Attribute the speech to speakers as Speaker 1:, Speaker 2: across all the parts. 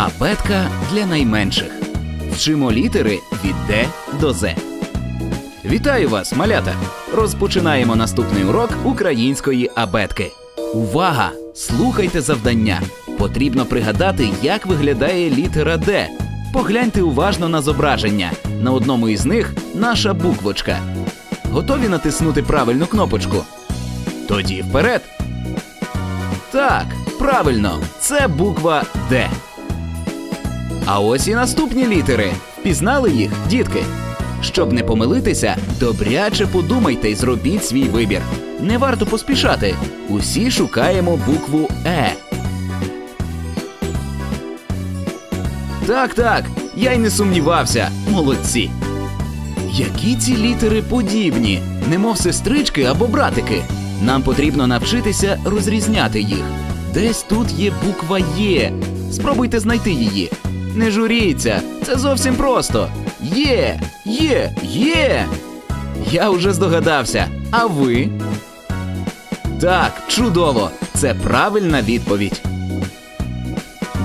Speaker 1: Абетка для найменших. Вчимо літери від Д до З. Вітаю вас, малята! Розпочинаємо наступний урок української абетки. Увага! Слухайте завдання. Потрібно пригадати, як виглядає літера Д. Погляньте уважно на зображення. На одному із них наша буквочка. Готові натиснути правильну кнопочку? Тоді вперед. Так, правильно, це буква Д. А ось і наступні літери. Впізнали їх, дітки? Щоб не помилитися, добряче подумайте і зробіть свій вибір. Не варто поспішати. Усі шукаємо букву Е. Так, так, я й не сумнівався. Молодці. Які ці літери подібні, немов сестрички або братики. Нам потрібно навчитися розрізняти їх. Десь тут є буква Є. Спробуйте знайти її. Не журіться, це зовсім просто. Є, є, є. Я вже здогадався. А ви? Так, чудово. Це правильна відповідь.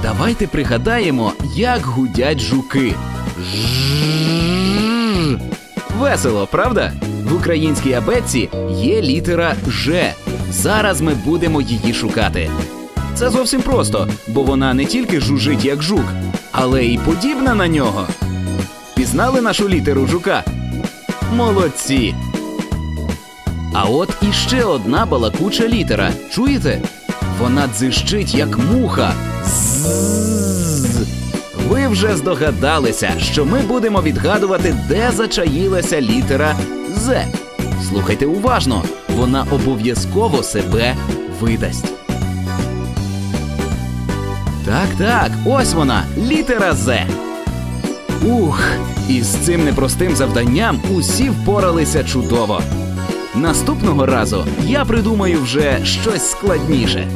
Speaker 1: Давайте пригадаємо, як гудять жуки. Жжж. Весело, правда? В українській абетці є літера Ж. Зараз ми будемо її шукати. Це зовсім просто, бо вона не тільки жужить як жук, але й подібна на нього. Пізнали нашу літеру жука? Молодці! А от іще одна балакуча літера. Чуєте? Вона дзищить, як муха. Зззз. Ви вже здогадалися, що ми будемо відгадувати, де зачаїлася літера З. Слухайте уважно, вона обов'язково себе видасть. Так, так, ось вона, літера З. Ух, із цим непростим завданням усі впоралися чудово. Наступного разу я придумаю вже щось складніше.